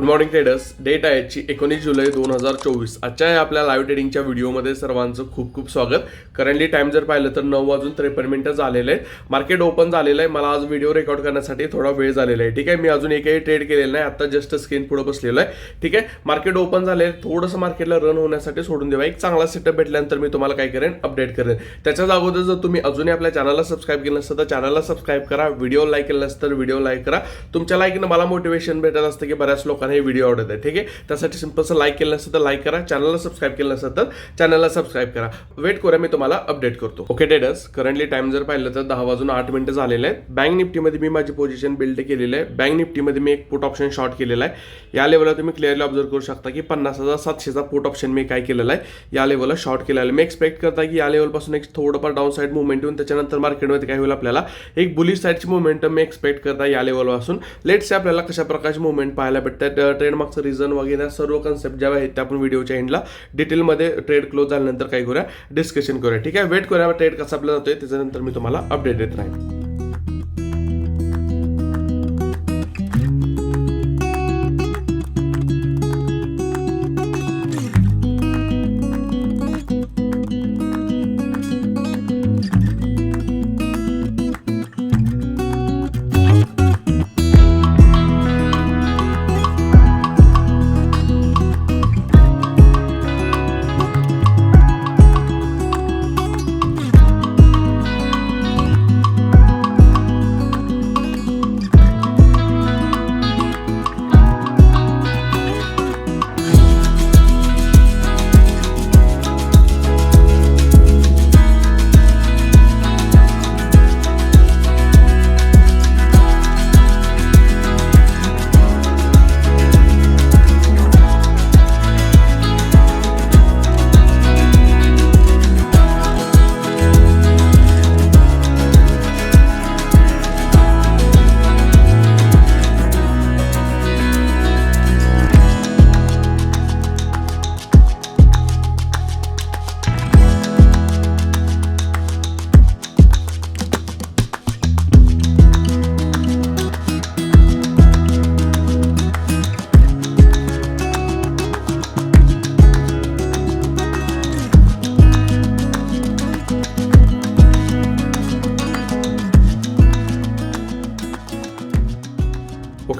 Good morning traders date आहे ची एकोणीस जुलै दोन हजार चोवीस. आजच्या या आपल्या लाईव्ह ट्रेडिंगच्या व्हिडिओमध्ये सर्वांचं खूप खूप स्वागत. करंटली टाइम जर पाहिलं तर नऊ वाजून त्रेपन्न मिनिटं झालेलं आहे मार्केट ओपन झालेलं आहे. मला आज व्हिडिओ रेकॉर्ड करण्यासाठी थोडा वेळ झालेला आहे. ठीक आहे? मी अजून एकही ट्रेड केलेलं नाही. आता जस्ट स्क्रीन पुढे बसलेलो आहे. ठीक आहे? मार्केट ओपन झाले थोडंसं मार्केटला रन होण्यासाठी सोडून देवा. एक चांगला सेटअप भेटल्यानंतर मी तुम्हाला काय करेन? अपडेट करेन. त्याच्याच अगोदर जर तुम्ही अजूनही आपल्या चॅनलला सबस्क्राईब केलं नसतं तर चॅनलला सबस्क्राईब करा. व्हिडिओ लाईक केलं नसतं तर व्हिडिओ लाईक करा. तुमच्या लाईकनं मला मोटिवेशन भेटत असतं की बऱ्याच लोकांना हे व्हिडिओ आवडत आहे ठीक आहे? त्यासाठी सिम्पलचं लाईक केलं नसतं तर लाईक करा. चॅनलला सबस्क्राईब केलं नसतं तर चॅनलला सबस्क्राईब करा. वेट करा मी तुम्हाला अपडेट करतो. ओके डेडस करंटली टाइम जर पाहिलं तर दहा वाजून आठ मिनिटं झालेले आहेत. बँक निफ्टीमध्ये मी माझी पोझिशन बिल्ड केलेली आहे. बँक निफ्टीमध्ये मी एक पुट ऑप्शन शॉर्ट केलेला आहे. या लेवलला तुम्ही क्लिअरली ऑब्झर्व करू शकता की पन्नास हजार सातशेचा पुट ऑप्शन मी काय केलेला आहे या लेवलला शॉर्ट केलेला आहे. मी एक्सपेक्ट करता की या लेवलपासून एक थोडंफार डाऊन साईड मुवमेंट येऊन त्याच्यानंतर मार्केटमध्ये काय होईल आपल्याला? एक बुलिश साईडची मुवमेंट मी एक्सपेक्ट करता या लेवलपासून लेट्स आपल्याला कशा प्रकारचे मुवमेंट पाहायला भेटतात ट्रेडमार्कचं रिझन वगैरे सर्व कन्सेप्ट ज्या आहेत त्या आपण व्हिडिओच्या एंडला डिटेलमध्ये ट्रेड क्लोज झाल्यानंतर काय करूया डिस्कशन करूया. ठीक आहे? वेट करूया ट्रेड कसा आपला जातोय त्याच्यानंतर मी तुम्हाला अपडेट देत राहील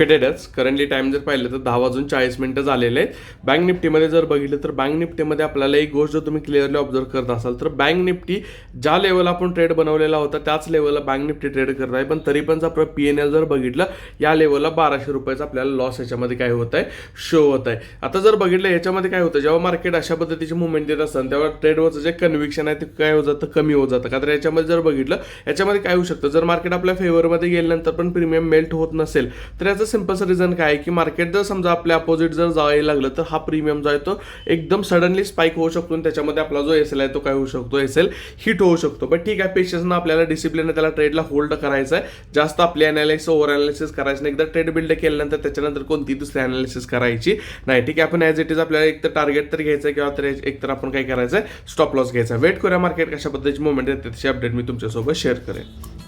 ओके डेडच करंटली टाईम जर पाहिलं तर दहा वाजून चाळीस मिनटं झालेले आहेत. बँक निफ्टीमध्ये जर बघितलं तर बँक निफ्टीमध्ये आपल्याला एक गोष्ट जर तुम्ही क्लिअरली ऑब्झर्व करत असाल तर बँक निफ्टी ज्या लेवलला आपण ट्रेड बनवलेला होता त्याच लेवलला बँक निफ्टी ट्रेड करत आहे. पण तरी पण आपलं पी एन एल जर बघितलं या लेवलला बाराशे रुपयाचा आपल्याला लॉस याच्यामध्ये काय होत आहे? शो होत आहे. आता जर बघितलं याच्यामध्ये काय होतं? जेव्हा मार्केट अशा पद्धतीची मुवमेंट देत असतात तेव्हा ट्रेडवरचं जे कन्व्हिक्शन आहे ते काय होत जातं? कमी होत जातं. का तर याच्यामध्ये जर बघितलं याच्यामध्ये काय होऊ शकतं? जर मार्केट आपल्या फेवरमध्ये गेल्यानंतर पण प्रीमियम मेल्ट होत नसेल तर याचं सिम्पलचं रिझन काय आहे की मार्केट जर समजा आपल्या अपोजिट जर जायला लागलं तर हा प्रीमियम जो आहे तो एकदम सडनली स्पाईक होऊ शकतो आणि त्याच्यामध्ये आपला जो एस एल आहे तो काय होऊ शकतो? एस एल हिट होऊ शकतो. बट ठीक आहे पेशन्सनं आपल्याला डिसिप्लिन त्याला ट्रेडला होल्ड करायचं आहे. जास्त आपली अनालिसिस ओव्हर अनालिसिस करायचं नाही. एकदा ट्रेड बिल्ड केल्यानंतर त्याच्यानंतर कोणती दुसरी अनालिसिस करायची नाही. ठीक आहे आपण ॲज इट इज आपल्याला एक तर टार्गेट तर घ्यायचं आहे किंवा तर एक तर आपण काय करायचं आहे? स्टॉप लॉस घ्यायचा वेट करूया मार्केट कशा पद्धतीची मुवमेंट येते त्याची अपडेट मी तुमच्यासोबत शेअर करेन.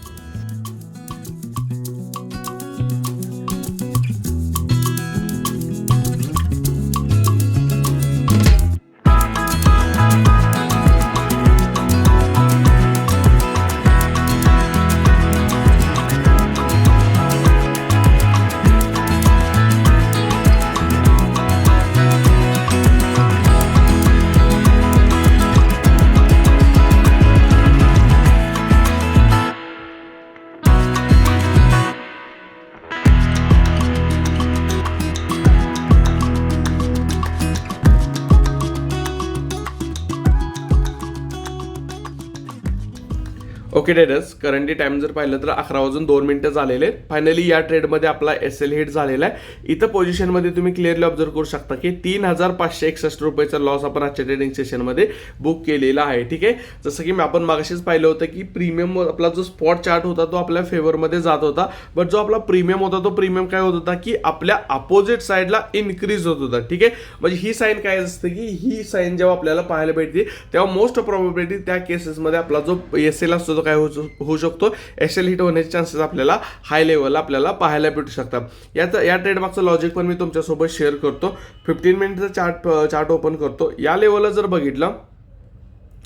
ओके डेडस करंटली टाइम जर पाहिलं तर अकरा वाजून दोन मिनिटं झालेले आहेत. फायनली या ट्रेडमध्ये आपला एस एल हिट झालेला आहे. इथं पोझिशनमध्ये तुम्ही क्लिअरली ऑब्झर्व करू शकता की तीन हजार पाचशे एकसष्ट रुपयाचा लॉस आपण आजच्या ट्रेडिंग सेशनमध्ये बुक केलेला आहे. ठीक आहे? जसं की मी आपण मागाशीच पाहिलं होतं की प्रीमियम आपला जो स्पॉट चार्ट होता तो आपल्या फेवरमध्ये जात होता. बट जो आपला प्रीमियम होता तो प्रीमियम काय होत होता की आपल्या अपोजिट साईडला इन्क्रीज होत होता. ठीक आहे? म्हणजे ही साईन काय असते की ही साईन जेव्हा आपल्याला पाहायला भेटते तेव्हा मोस्ट प्रॉबिलिटी त्या केसेसमध्ये आपला जो एस एल असतो तो काय होऊ होऊ शकतो एस एल हिट होण्याचे चान्सेस आपल्याला हाय लेवलला आपल्याला पाहायला भेटू शकतात. याचा या ट्रेडमागचं लॉजिक पण मी तुमच्यासोबत शेअर करतो. फिफ्टीन मिनिटचा चार्ट चार्ट ओपन करतो. या लेवलला जर बघितलं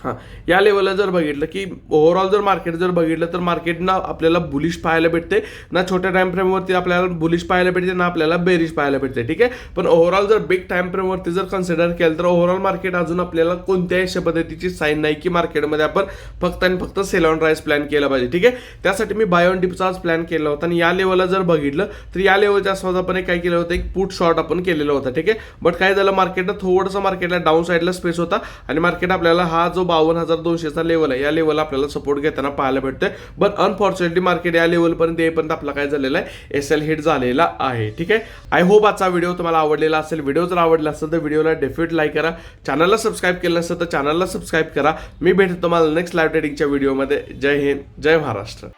हां. या लेवलला जर बघितलं की ओव्हरऑल जर मार्केट जर बघितलं तर मार्केट ना आपल्याला बुलिश पाहायला भेटते ना छोट्या टाइम फ्रेमवरती आपल्याला बुलिश पाहायला भेटते ना आपल्याला बेरिश पाहायला भेटते ठीक आहे? पण ओव्हरऑल जर बिग टाइम फ्रेमवरती जर कन्सिडर केलं तर ओव्हरऑल मार्केट अजून आपल्याला कोणत्याही अशा पद्धतीची साईन नाही की मार्केटमध्ये आपण फक्त आणि फक्त सेल ऑन राईस प्लॅन केला पाहिजे ठीक आहे? त्यासाठी मी बाय ऑन डिपचा आज प्लॅन केला होता आणि या लेवलला जर बघितलं तर या लेवलच्या आसपास आपण एक काय केलं होतं? एक पुट शॉर्ट आपण केलेलं होतं ठीक आहे? बट काय झालं? मार्केटला थोडंसं मार्केटला डाऊन साईडला स्पेस होता आणि मार्केट आपल्याला हा जो बावन्न हजार दोनशेचा लेवल आहे. या लेवल आपल्याला सपोर्ट घेताना पाहायला भेटतोय. बट अनफॉर्च्युनेटली मार्केट या लेवलपर्यंत येईपर्यंत आपला काय झालेला आहे? एस एल हिट झालेला आहे. ठीक आहे? आय होप आजचा व्हिडिओ तुम्हाला आवडलेला असेल. व्हिडिओ जर आवडला असेल तर व्हिडिओला डेफिनेट लाईक करा. चॅनलला सबस्क्राईब केलं असेल तर चॅनलला सबस्क्राईब करा. मी भेटतो तुम्हाला नेक्स्ट लाईव्ह ट्रेडिंगच्या व्हिडिओमध्ये जय हिंद. जय महाराष्ट्र.